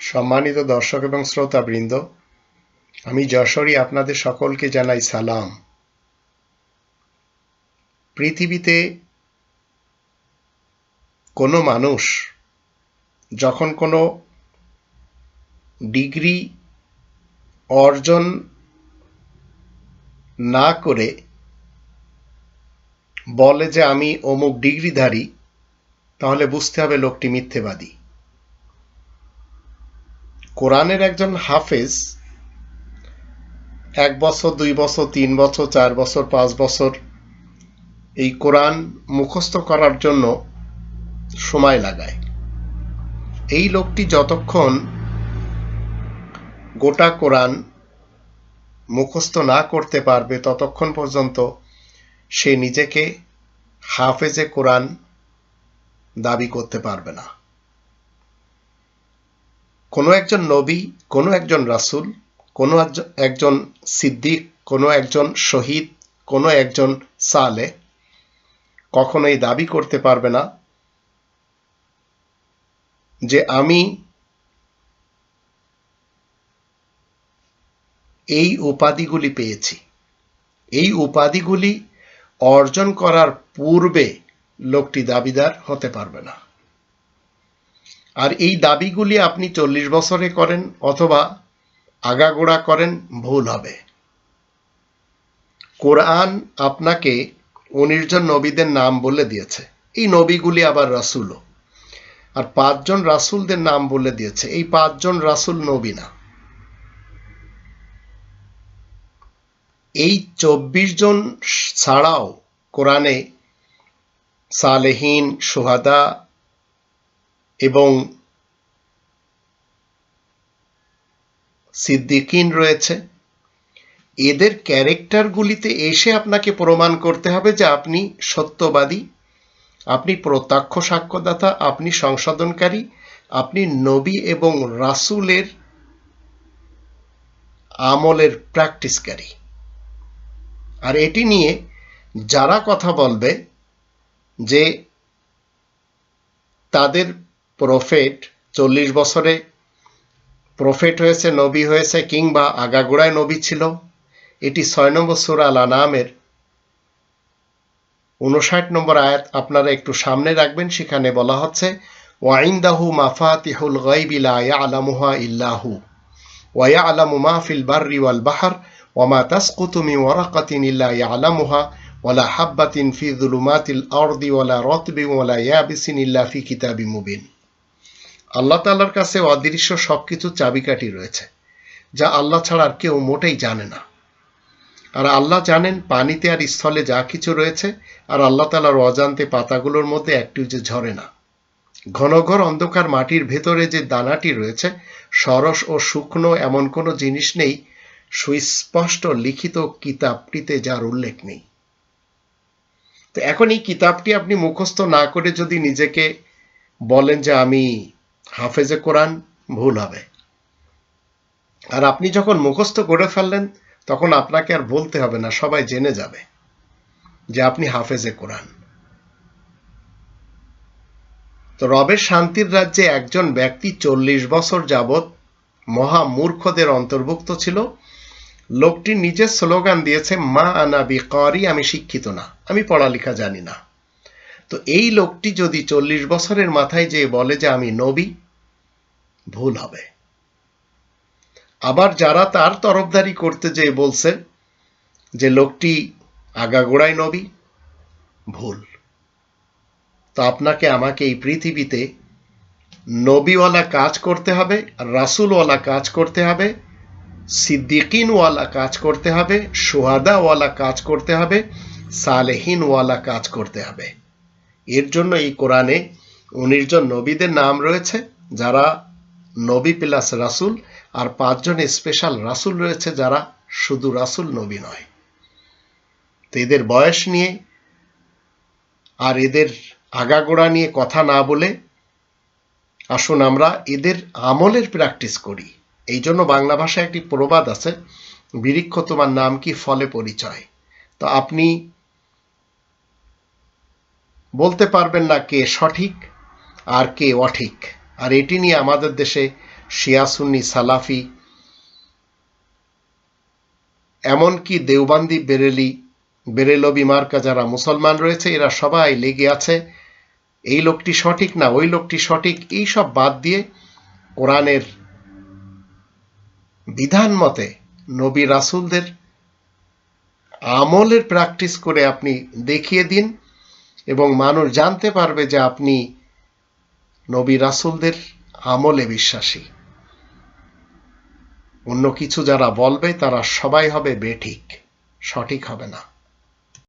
সম্মানিত দর্শক এবং শ্রোতাবৃন্দ, আমি যশোরী আপনাদের সকলকে জানাই সালাম। পৃথিবীতে কোনো মানুষ যখন কোনো ডিগ্রি অর্জন না করে বলে যে আমি অমুক ডিগ্রিধারী, তাহলে বুঝতে হবে লোকটি মিথ্যেবাদী। কোরআনের একজন হাফেজ এক বছর, দুই বছর, তিন বছর, চার বছর, পাঁচ বছর এই কোরআন মুখস্থ করার জন্য সময় লাগায়। এই লোকটি যতক্ষণ গোটা কোরআন মুখস্থ না করতে পারবে, ততক্ষণ পর্যন্ত সে নিজেকে হাফেজে কোরআন দাবি করতে পারবে না। কোনো একজন নবী, কোনো একজন রাসূল, কোনো একজন সিদ্দিক, কোনো একজন শহীদ, কোনো একজন সালে কখনোই দাবি করতে পারবে না যে আমি এই উপাধিগুলি পেয়েছি। এই উপাধিগুলি অর্জন করার পূর্বে লোকটি দাবিদার হতে পারবে না। আর এই দাবিগুলি আপনি চল্লিশ বছরে করেন অথবা আগাগোড়া করেন, ভুল হবে। কোরআন আপনাকে উনিশ জন নবীদের নাম বলে দিয়েছে। এই নবীগুলি আবার রাসুলও। আর পাঁচজন রাসুলদের নাম বলে দিয়েছে। এই পাঁচজন রাসুল নবী না। এই চব্বিশ জন ছাড়াও কোরআনে সালেহীন, সোহাদা এবং সিদ্দিকিন রয়েছে। এদের ক্যারেক্টারগুলিতে এসে আপনাকে প্রমাণ করতে হবে যে আপনি সত্যবাদী, আপনি প্রত্যক্ষ সাক্ষ্যদাতা, আপনি সংশোধনকারী, আপনি নবী এবং রাসুলের আমলের প্র্যাকটিসকারী। আর এটি নিয়ে যারা কথা বলবে যে তাদের প্রফেট, চল্লিশ বছরে প্রফেট হয়েছে, নবী হয়েছে, কিংবা আগাগোড়ায় নবী ছিল। এটি ছয় নম্বর সুরা আল আনামের উনষাট নম্বর আয়াত। আপনারা একটু সামনে রাখবেন, সেখানে বলা হচ্ছে, ওয়াইন্দাহু মাফাতিহুল গাইবিলা আলামুহা ইল্লাহু, ওয়া আলামু মাহফিল বার্রি ওয়াল বাহার ওয়ামা তাসকুতু মিন ওয়ারাকাতিন ইল্লা ইয়ালামুহা ওয়ালা হাব্বাতিন ফি যুলুমাতিল আরদি ওয়ালা রতবিন ওয়ালা ইয়াবিসিন ইল্লা ফি কিতাবি মুবিন। আল্লাহ তাআলার কাছে অদৃশ্য সবকিছু চাবিকাঠি রয়েছে, যা আল্লাহ ছাড়া আর কেউ মোটেই জানে না। আর আল্লাহ জানেন পানিতে আর স্থলে যা কিছু রয়েছে, আর আল্লাহ তালার অজান্তে পাতাগুলোর মধ্যে একটিও যে ঝরে না। ঘন ঘর অন্ধকার মাটির ভেতরে যে দানাটি রয়েছে, সরস ও শুকনো এমন কোনো জিনিস নেই, সুস্পষ্ট লিখিত কিতাবটিতে যার উল্লেখ নেই। তো এখন এই কিতাবটি আপনি মুখস্থ না করে যদি নিজেকে বলেন যে আমি হাফেজে কোরআন ভুল হবে। আর আপনি যখন মুখস্থ করে ফেললেন, তখন আপনাকে আর বলতে হবে না, সবাই জেনে যাবে যে আপনি হাফেজে কোরআন। তো রবের শান্তির রাজ্যে একজন ব্যক্তি চল্লিশ বছর যাবৎ মহা মূর্খদের অন্তর্ভুক্ত ছিল। লোকটি নিজের স্লোগান দিয়েছে, মা আনা বিকারি, আমি শিক্ষিত না, আমি পড়ালেখা জানি না। তো এই লোকটি যদি চল্লিশ বছরের মাথায় যে বলে যে আমি নবী, ভুল হবে। আবার যারা তার তরফদারি করতে যেয়ে বলছে যে লোকটি আগাগোড়ায় নবী, ভুল। তো আপনাকে আমাকে এই পৃথিবীতে নবীওয়ালা কাজ করতে হবে, রাসুলওয়ালা কাজ করতে হবে, সিদ্দিকিনওয়ালা কাজ করতে হবে, সোহাদাওয়ালা কাজ করতে হবে, সালেহিনওয়ালা কাজ করতে হবে। এর জন্য এই কোরআনে উনিশ জন নবীদের নাম রয়েছে, যারা নবী প্লাস রাসুল আর পাঁচজন স্পেশাল রাসুল রয়েছে যারা শুধু রাসুল নবী নয়। তো এদের বয়স নিয়ে আর এদের আগাগোড়া নিয়ে কথা না বলে আসুন আমরা এদের আমলের প্র্যাকটিস করি। এই জন্য বাংলা ভাষায় একটি প্রবাদ আছে বিরিক্ষ তোমার নাম কি ফলে পরিচয়? তো আপনি বলতে পারবেন না কে সঠিক আর কে অঠিক। আর এটি নিয়ে আমাদের দেশে শিয়াসুন্নি সালাফি, এমনকি দেওবান্দি, বেরেলি, বেরেলবি মার্কা যারা মুসলমান রয়েছে, এরা সবাই লেগে আছে, এই লোকটি সঠিক না ওই লোকটি সঠিক, এই সব বাদ দিয়ে কোরআনের বিধান মতে নবী রাসুলদের আমলের প্র্যাকটিস করে আপনি দেখিয়ে দিন এবং মানুষ জানতে পারবে যে আপনি নবী রাসুলদের আমলে বিশ্বাসী। অন্য কিছু যারা বলবে তারা সবাই হবে বেঠিক, সঠিক হবে না।